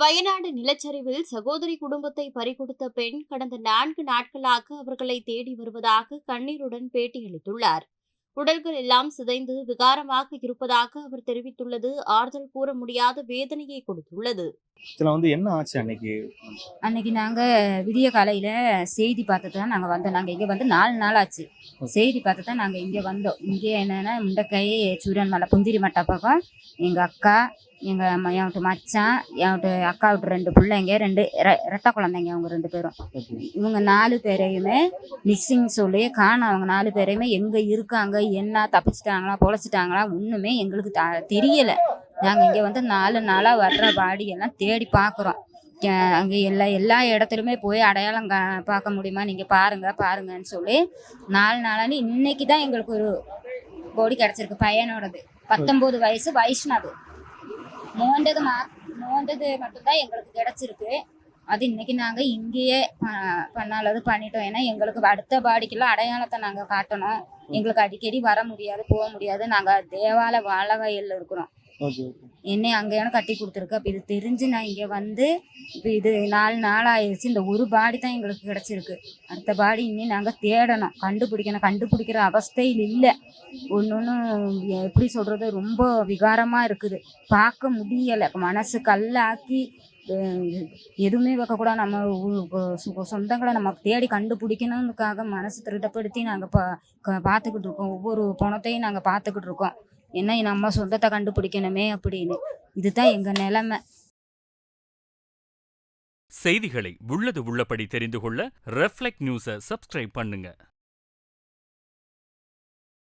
வயநாடு நிலச்சரிவில் சகோதரி குடும்பத்தை பறிகொடுத்த பெண் கடந்த நான்கு நாட்களாக அவர்களை தேடி வருவதாக கண்ணீருடன் பேட்டியளித்துள்ளார். உடல்கள் எல்லாம் சிதைந்து விகாரமாக இருப்பதாக அவர் தெரிவித்துள்ளது. ஆறுதல் கூற முடியாத வேதனையை கொடுத்துள்ளது. இதுல வந்து என்ன ஆச்சு அன்னைக்கு? அன்னைக்கு நாங்கள் விடிய காலையில் செய்தி பார்த்து தான் நாங்கள் வந்தோம். நாங்கள் இங்கே வந்து நாலு நாள் ஆச்சு. செய்தி பார்த்து தான் நாங்கள் இங்கே வந்தோம். இங்கே என்னென்னா முண்டக்கை சூரியன் மலை புந்திரி மட்டை பக்கம் எங்கள் அக்கா எங்கள் என் வீட்டு மச்சான் என்கிட்ட அக்கா விட்டு ரெண்டு பிள்ளைங்க ரெண்டு ரெ- ரெட்டை குழந்தைங்க அவங்க ரெண்டு பேரும். இவங்க நாலு பேரையுமே மிஸ்ஸிங் சொல்லி காணோம். அவங்க நாலு பேரையுமே எங்கே இருக்காங்க என்ன தப்பிச்சிட்டாங்களா பொழைச்சிட்டாங்களா ஒன்றுமே எங்களுக்கு த தெரியலை. நாங்கள் இங்கே வந்து நாலு நாளாக வர்ற பாடியெல்லாம் தேடி பார்க்குறோம் அங்கே எல்லா எல்லா இடத்துலையுமே போய் அடையாளம் கா பார்க்க முடியுமா? நீங்கள் பாருங்கள் பாருங்கன்னு சொல்லி நாலு நாளானு இன்னைக்கு தான் எங்களுக்கு ஒரு பொடி கிடச்சிருக்கு பையனோடது. பத்தொம்போது வயசு வைஷ்ணவு. நோண்டது மா நோண்டது மட்டும்தான் எங்களுக்கு கிடச்சிருக்கு. அது இன்னைக்கு நாங்கள் இங்கேயே ப- பண்ணாலது பண்ணிட்டோம். ஏன்னா எங்களுக்கு அடுத்த பாடிக்கெல்லாம் அடையாளத்தை நாங்கள் காட்டணும். எங்களுக்கு அடிக்கடி வர முடியாது போக முடியாது. நாங்கள் தேவாலய வாழ வயலில் இருக்கிறோம். என்னை அங்கேயான கட்டி கொடுத்துருக்கு. அப்போ இது தெரிஞ்சு நான் இங்கே வந்து இப்போ இது நாலு நாள் ஆயிடுச்சு இந்த ஒரு பாடி தான் எங்களுக்கு கிடச்சிருக்கு. அடுத்த பாடி இனி நாங்கள் தேடணும். கண்டுபிடிக்கணும். கண்டுபிடிக்கிற அவஸ்தையில் இல்லை. ஒன்று ஒன்று எப்படி சொல்கிறது ரொம்ப விகாரமாக இருக்குது. பார்க்க முடியலை. மனசு கல்லாக்கி எதுவுமே வைக்கக்கூடாது. நம்ம சொந்தங்களை நம்ம தேடி கண்டுபிடிக்கணுன்றதுக்காக மனசு திருடப்படுத்தி நாங்கள் பா க- பார்த்துக்கிட்டு இருக்கோம். ஒவ்வொரு பணத்தையும் நாங்கள் பார்த்துக்கிட்டு இருக்கோம். என்ன நம்ம சொந்தத்தை கண்டுபிடிக்கணுமே அப்படின்னு. இதுதான் எங்க நிலைமை. செய்திகளை உள்ளது உள்ளபடி தெரிந்து கொள்ள ரெஃப்ளெக்ட் நியூஸை சப்ஸ்கிரைப் பண்ணுங்க.